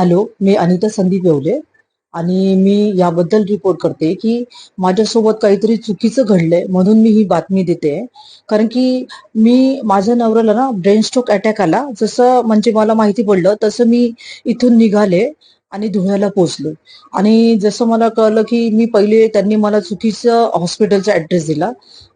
Hello मी अनिता संदीप येवले. आणि मी याबद्दल रिपोर्ट करते की माझ्यासोबत काहीतरी चुकीचं घडलंय म्हणून मी ही बातमी देते. कारण की मी माझ्या नवऱ्याला ना ब्रेन स्ट्रोक अटॅक आला. जसं म्हणजे मला माहिती पडलं तसं मी इथून निघाले. आणि धुळ्याला पोहोचले आणि जसं मला कळलं की मी पहिले त्यांनी मला चुकीचं हॉस्पिटलचा ऍड्रेस दिला.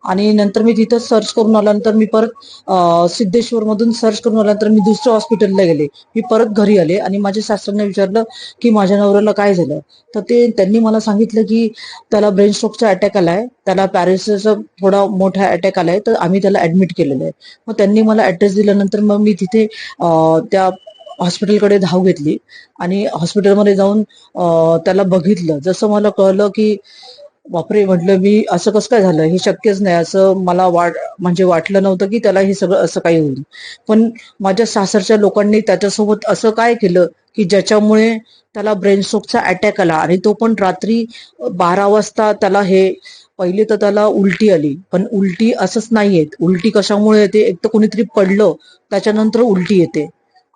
आणि नंतर मी तिथं सर्च करून आल्यानंतर मी परत सिद्धेश्वर मधून सर्च करून आल्यानंतर मी दुसऱ्या हॉस्पिटलला गेले. मी परत घरी आले आणि माझ्या सासऱ्यांना विचारलं की माझ्या नवऱ्याला काय झालं? तर ते त्यांनी मला सांगितलं की त्याला ब्रेन स्ट्रोकचा अटॅक आलाय. त्याला पॅरेसिसचा थोडा मोठा अटॅक आलाय. तर आम्ही त्याला ऍडमिट केलेलं आहे. मग त्यांनी मला ऍड्रेस दिल्यानंतर मग मी तिथे त्या हॉस्पिटलकडे धाव घेतली आणि हॉस्पिटलमध्ये जाऊन त्याला बघितलं. जसं मला कळलं की बापरे म्हटलं मी असं कसं काय झालं? हे शक्यच नाही. असं मला वाट म्हणजे वाटलं नव्हतं की त्याला हे सगळं असं काही होईल. पण माझ्या सासरच्या लोकांनी त्याच्यासोबत असं काय केलं की ज्याच्यामुळे त्याला ब्रेन स्ट्रोकचा अटॅक आला आणि तो पण रात्री बारा वाजता त्याला हे पहिले तर त्याला उलटी आली. पण उलटी असंच नाही येत उलटी कशामुळे येते? एक तर कोणीतरी पडलं त्याच्यानंतर उलटी येते.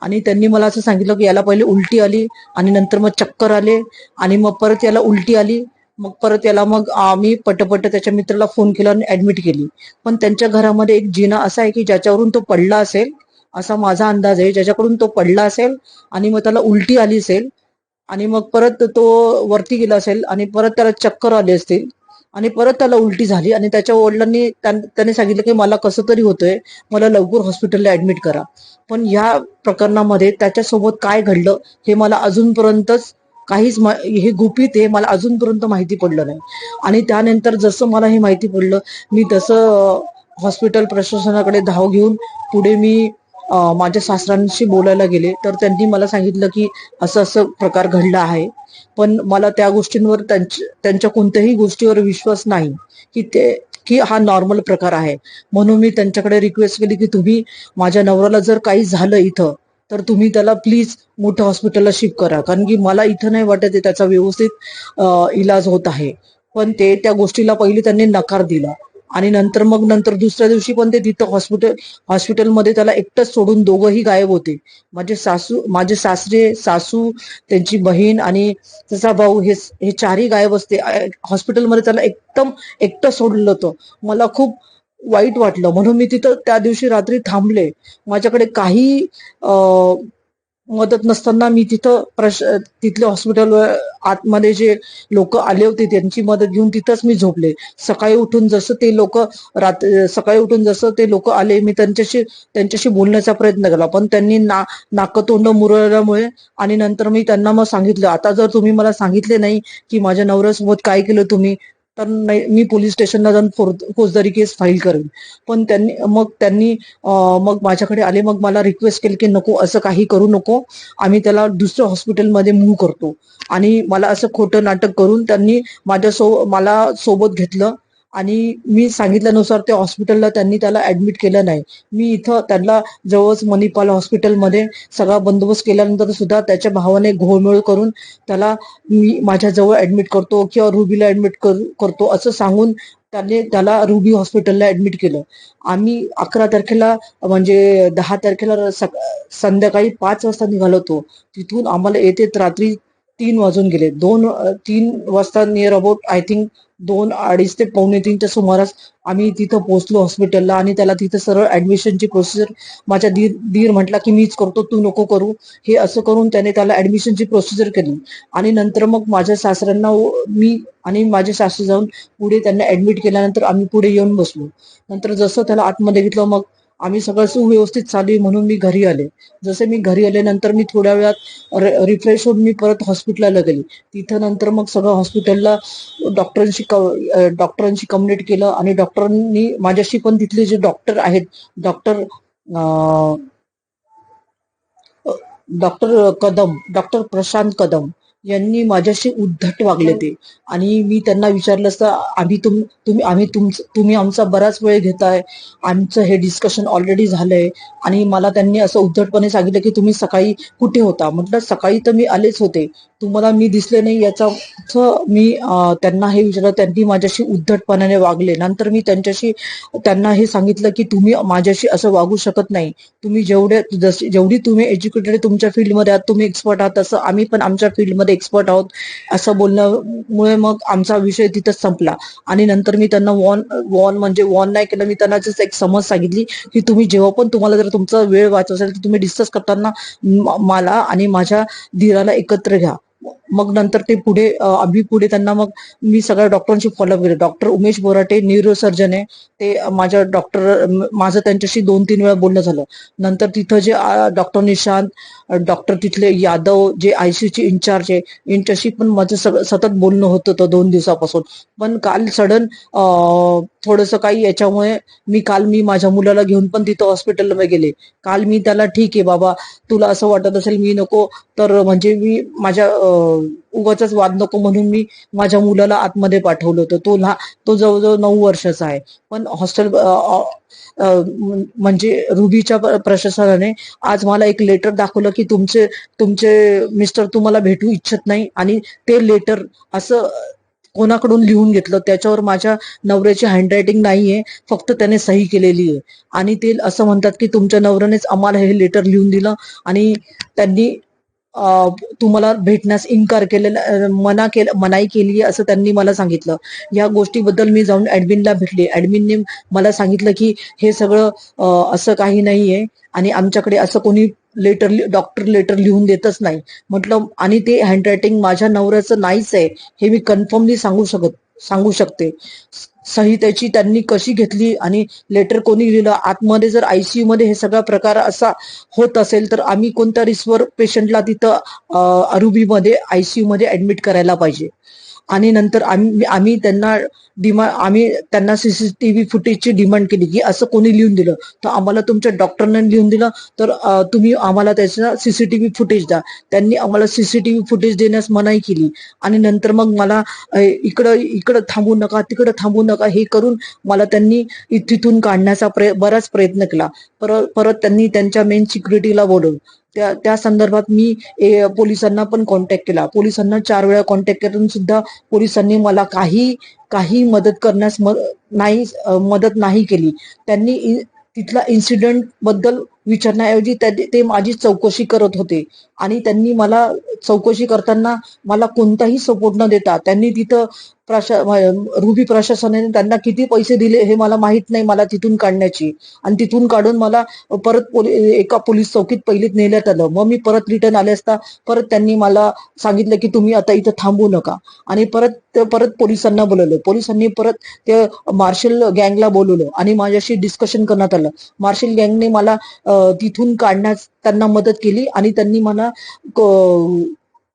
आणि त्यांनी मला असं सांगितलं की याला पहिले उलटी आली आणि नंतर मग चक्कर आले आणि मग परत याला उलटी आली. मग परत याला मग आम्ही पटपट त्याच्या मित्राला फोन केला आणि ऍडमिट केली. पण त्यांच्या घरामध्ये एक जिना असा आहे की ज्याच्यावरून तो पडला असेल असा माझा अंदाज आहे. ज्याच्याकडून तो पडला असेल आणि मग त्याला उलटी आली असेल आणि मग परत तो वरती गेला असेल आणि परत त्याला चक्कर आले असतील आणि परत त्याला उलटी झाली आणि त्याच्या वडिलांनी त्यां- त्याने सांगितलं की मला कसं तरी होतंय मला लवकर हॉस्पिटलला ऍडमिट करा. पण या प्रकरणामध्ये त्याच्यासोबत काय घडलं हे मला अजूनपर्यंतच काहीच मा- हे गुपित हे मला अजूनपर्यंत माहिती पडलं नाही. आणि त्यानंतर जसं मला हे माहिती पडलं मी तसं हॉस्पिटल प्रशासनाकडे धाव घेऊन पुढे मी माझ्या सासरांशी बोलायला गेले तर त्यांनी मला सांगितलं की असं असं प्रकार घडला आहे. पण मला त्या गोष्टींवर त्यांच्या त्यांच्या कोणत्याही गोष्टीवर विश्वास नाही की ते की हा नॉर्मल प्रकार आहे. म्हणून मी त्यांच्याकडे रिक्वेस्ट केली की तुम्ही माझ्या नवऱ्याला जर काही झालं इथं तर तुम्ही त्याला प्लीज मोठ्या हॉस्पिटलला शिफ्ट करा. कारण की मला इथं नाही वाटत त्याचा व्यवस्थित इलाज होत आहे. पण ते त्या गोष्टीला पहिले त्यांनी नकार दिला. आणि नंतर मग नंतर दुसऱ्या दिवशी पण ते तिथं हॉस्पिटल हॉस्पिटलमध्ये त्याला एकटंच सोडून दोघंही गायब होते. माझे सासू माझे सासरे सासू त्यांची बहीण आणि त्याचा भाऊ हे हे चारही गायब असते. हॉस्पिटलमध्ये त्याला एकदम एकटं सोडलं होतं. मला खूप वाईट वाटलं. म्हणून मी तिथं त्या दिवशी रात्री थांबले. माझ्याकडे काही अं, मदत नसताना मी तिथं प्रश तिथले हॉस्पिटल आतमध्ये जे लोक आले होते त्यांची मदत घेऊन तिथंच मी झोपले. सकाळी उठून जसं ते लोक रात सकाळी उठून जसं ते लोक आले मी त्यांच्याशी त्यांच्याशी बोलण्याचा प्रयत्न केला. पण त्यांनी ना नाकतोंड मुरळल्यामुळे आणि नंतर मी त्यांना मग सांगितलं आता जर तुम्ही मला सांगितले नाही की माझ्या नवऱ्यासोबत काय केलं तुम्ही तर नाही मी पोलीस स्टेशनला जाऊन फौजदारी केस फाईल करेन. पण त्यांनी मग त्यांनी मग माझ्याकडे आले मग मला रिक्वेस्ट केली की नको असं काही करू नको. आम्ही त्याला दुसऱ्या हॉस्पिटलमध्ये मूव्ह करतो. आणि मला असं खोटं नाटक करून त्यांनी माझ्या सो मला सोबत घेतलं. आणि मी सांगितल्यानुसार त्या हॉस्पिटलला त्यांनी त्याला ऍडमिट केलं नाही. मी इथं त्यांना जवळच मणिपाल हॉस्पिटलमध्ये सगळा बंदोबस्त केल्यानंतर सुद्धा त्याच्या भावाने घोळमेळ करून त्याला मी माझ्या जवळ ऍडमिट करतो किंवा रुबीला ऍडमिट करतो असं सांगून त्याने त्याला रुबी हॉस्पिटलला ऍडमिट केलं. आम्ही अकरा तारखेला म्हणजे दहा तारखेला संध्याकाळी पाच वाजता निघालो होतो. तिथून आम्हाला येते रात्री तीन वाजून गेले. दोन तीन वाजता नियर अबाउट आय थिंक दोन अडीच ते पावणे तीनच्या सुमारास आम्ही तिथं पोहोचलो हॉस्पिटलला आणि त्याला तिथं सरळ ऍडमिशनची प्रोसिजर माझ्या दीर दीर म्हटला की मीच करतो तू नको करू. हे असं करून त्याने त्याला ऍडमिशनची प्रोसिजर केली. आणि नंतर मग माझ्या सासऱ्यांना मी आणि माझे सासरे जाऊन पुढे त्यांना ऍडमिट केल्यानंतर आम्ही पुढे येऊन बसलो. नंतर जसं त्याला आतमध्ये घेतलं मग आम्ही सगळं सुव्यवस्थित चालू आहे म्हणून मी घरी आले. जसे मी घरी आल्यानंतर मी थोड्या वेळात रिफ्रेश होऊन मी परत हॉस्पिटलला गेले. तिथं नंतर मग सगळं हॉस्पिटलला डॉक्टरांशी क- डॉक्टरांशी कम्युनिट केलं आणि डॉक्टरांनी माझ्याशी पण तिथले जे डॉक्टर आहेत doctor doctor Kadam doctor Prashant Kadam यांनी माझ्याशी उद्धट वागले ते. आणि मी त्यांना विचारलं असतं आम्ही तुम तुम्ही आम्ही तुमचं तुम्ही आमचा बराच वेळ घेताय. आमचं हे डिस्कशन ऑलरेडी झालंय. आणि मला त्यांनी असं उद्धटपणे सांगितलं की तुम्ही सकाळी कुठे होता? म्हटलं सकाळी तर मी आलेच होते. तुम्हाला मी दिसले नाही याचा मी त्यांना हे विचारलं. त्यांनी माझ्याशी उद्धटपणाने वागले. नंतर मी त्यांच्याशी त्यांना हे सांगितलं की तुम्ही माझ्याशी असं वागू शकत नाही. तुम्ही जेवढे जशी जेवढी तुम्ही एज्युकेटेड तुमच्या फील्डमध्ये आहात तुम्ही एक्सपर्ट आहात तसं आम्ही पण आमच्या फील्डमध्ये एक्सपर्ट आहोत असं बोलण्यामुळे मग आमचा विषय तिथंच संपला. आणि नंतर मी त्यांना वॉन वॉन म्हणजे वॉन नाही केलं मी त्यांना एक समज सांगितली की तुम्ही जेव्हा पण तुम्हाला जर तुमचा वेळ वाचवायचा असेल तर तुम्ही डिस्कस करताना मला आणि माझ्या धीराला एकत्र घ्या. मग नंतर ते पुढे अभि पुढे त्यांना मग मी सगळ्या डॉक्टरांशी फॉलोअप केले. डॉक्टर उमेश बोराटे न्यूरोसर्जन आहे. ते माझ्या डॉक्टर माझं त्यांच्याशी दोन तीन वेळा बोलणं झालं. नंतर तिथं जे डॉक्टर निशांत डॉक्टर तिथले यादव जे आयसीयूचे इन्चार्ज आहे यांच्याशी पण माझं सगळं सतत बोलणं होतं होतं दोन दिवसापासून. पण काल सडन थोडस काही याच्यामुळे मी काल मी माझ्या मुलाला घेऊन पण तिथं हॉस्पिटलला गेले. काल मी त्याला ठीक आहे बाबा तुला असं वाटत असेल मी नको. तर म्हणजे मी माझ्या उगाच वाद नको म्हणून मी माझ्या मुलाला आतमध्ये पाठवलं होतं. तो ला तो जवळजवळ नऊ वर्षाचा आहे. पण हॉस्टेल म्हणजे रुबीच्या प्रशासनाने आज मला एक लेटर दाखवलं की तुमचे तुमचे मिस्टर तुम्हाला भेटू इच्छित नाही आणि ते लेटर असं कोणाकडून लिहून घेतलं? त्याच्यावर माझ्या नवऱ्याची हँडरायटिंग नाहीये. फक्त त्याने सही केलेली आहे. आणि ते असं म्हणतात की तुमच्या नवऱ्यानेच आम्हाला हे लेटर लिहून दिलं आणि त्यांनी तुम्हाला भेटण्यास इन्कार केलेला मना केलं मनाई केली आहे असं त्यांनी मला सांगितलं. या गोष्टीबद्दल मी जाऊन ऍडमिनला भेटले. ऍडमिनने मला सांगितलं की हे सगळं असं काही नाहीये आणि आमच्याकडे असं कोणी लेटर डॉक्टर लेटर लिहून देतच नाही. म्हटलं आणि ते हँडरायटिंग माझ्या नवऱ्याचं नाहीच आहे हे मी कन्फर्मली सांगू शकत सांगू शकते. संहितेची त्यांनी कशी घेतली आणि लेटर कोणी लिहिलं? आतमध्ये जर आयसीयू मध्ये हे सगळा प्रकार असा होत असेल तर आम्ही कोणत्या रिस्वर पेशंटला तिथं अरुबीमध्ये आयसीयू मध्ये ऍडमिट करायला पाहिजे. आणि नंतर आम्ही आम्ही त्यांना डिमांड आम्ही त्यांना सीसीटीव्ही फुटेजची डिमांड केली की असं कोणी लिहून दिलं तर आम्हाला तुमच्या डॉक्टरने लिहून दिलं तर तुम्ही आम्हाला त्याचं सीसीटीव्ही फुटेज द्या. त्यांनी आम्हाला सीसीटीव्ही फुटेज देण्यास मनाई केली. आणि नंतर मग मला इकडं इकडं थांबू नका तिकडं थांबू नका हे करून मला त्यांनी तिथून काढण्याचा प्रय बराच प्रयत्न केला. परत परत त्यांनी त्यांच्या मेन सिक्युरिटीला बोलवलं. त्या त्या संदर्भात मी ए, पोलिसांना पण कॉन्टॅक्ट केला. पोलिसांना चार वेळा कॉन्टॅक्ट करून सुद्धा पोलिसांनी मला काही काही मदत करण्यास म- नाही मदत नाही केली. त्यांनी तिथला इन्सिडेंटबद्दल विचारण्याऐवजी ते माझी चौकशी करत होते. आणि त्यांनी मला चौकशी करताना मला कोणताही सपोर्ट न देता त्यांनी तिथं प्रशा रुबी प्रशासनाने त्यांना किती पैसे दिले हे मला माहीत नाही मला तिथून काढण्याची. आणि तिथून काढून मला परत पोली एका पोलीस चौकीत पहिलीत नेण्यात आलं. मग मी परत रिटर्न आले असता परत त्यांनी मला सांगितलं की तुम्ही आता इथं थांबू नका. आणि परत परत पोलिसांना बोलवलं. पोलिसांनी परत ते मार्शल गँगला बोलवलं आणि माझ्याशी डिस्कशन करण्यात आलं. मार्शल गँगने मला तिथून काढण्यास त्यांना मदत केली आणि त्यांनी मला को-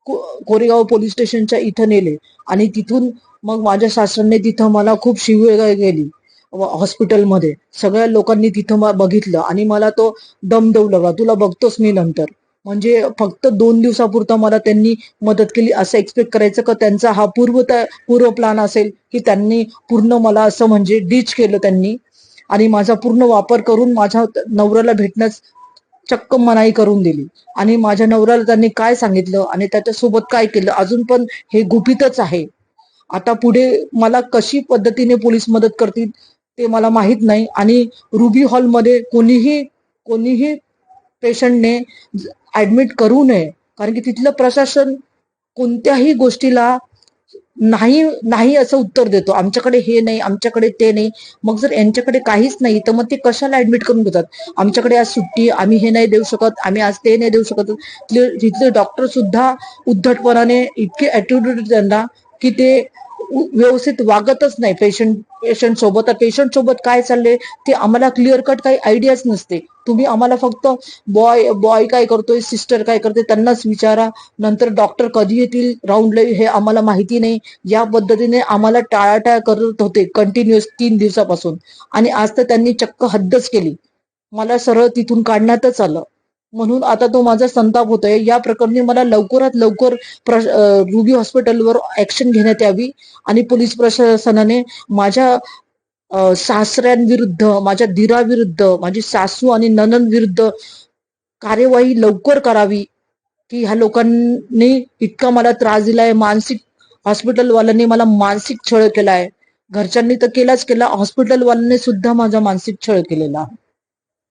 को- कोरेगाव पोलीस स्टेशनच्या इथं नेले. आणि तिथून मग माझ्या सासऱ्यांनी तिथं मला खूप शिवगाळ गेली हॉस्पिटलमध्ये. सगळ्या लोकांनी तिथं बघितलं आणि मला तो दम देऊ लागला तुला बघतोस मी नंतर. म्हणजे फक्त दोन दिवसापुरता मला त्यांनी मदत केली. असं एक्सपेक्ट करायचं का त्यांचा हा पूर्व पूर्व प्लान असेल की त्यांनी पूर्ण मला असं म्हणजे डिच केलं त्यांनी. आणि माझा पूर्ण वापर करून माझ्या नवऱ्याला भेटण्यास चक्क मनाई करून दिली. आणि माझ्या नवऱ्याला त्यांनी काय सांगितलं आणि त्याच्यासोबत काय केलं अजून पण हे गुपितच आहे. आता पुढे मला कशी पद्धतीने पोलीस मदत करतील ते मला माहीत नाही. आणि रुबी हॉलमध्ये कोणीही कोणीही पेशंटने ऍडमिट करू नये. कारण की तिथलं प्रशासन कोणत्याही गोष्टीला नाही नाही असं उत्तर देतो. आमच्याकडे हे नाही आमच्याकडे ते नाही. मग जर यांच्याकडे काहीच नाही तर मग ते कशाला ऍडमिट करून घेतात? आमच्याकडे आज सुट्टी आम्ही हे नाही देऊ शकत आम्ही आज ते नाही देऊ शकत. तिथले डॉक्टर सुद्धा उद्धटपणाने इतके ऍटिट्यूड त्यांना की ते व्यवस्थित वागतच नाही. पेशंट पेशंट सोबत. पेशंट सोबत काय चाललंय? ते आम्हाला क्लिअर कट काही आयडियाच नसते. तुम्ही आम्हाला फक्त बॉय बॉय काय करतोय सिस्टर काय करते त्यांनाच विचारा. नंतर डॉक्टर कधी येतील? राऊंडला हे आम्हाला माहिती नाही. या पद्धतीने आम्हाला टाळाटाळ करत होते कंटिन्युअस तीन दिवसापासून. आणि आज तर त्यांनी चक्क हद्दच केली. मला सरळ तिथून काढण्यातच आलं. म्हणून आता तो माझा संताप होतोय. या प्रकरणी मला लवकरात लवकर रुबी हॉस्पिटलवर ऍक्शन घेण्यात यावी आणि पोलीस प्रशासनाने माझ्या सासऱ्यांविरुद्ध माझ्या धीराविरुद्ध माझी सासू आणि ननन विरुद्ध कार्यवाही लवकर करावी की ह्या लोकांनी इतका मला त्रास दिलाय. मानसिक हॉस्पिटलवाल्यांनी मला मानसिक छळ केलाय. घरच्यांनी तर केलाच केला. हॉस्पिटलवाल्यांनी सुद्धा माझा मानसिक छळ केलेला. आहे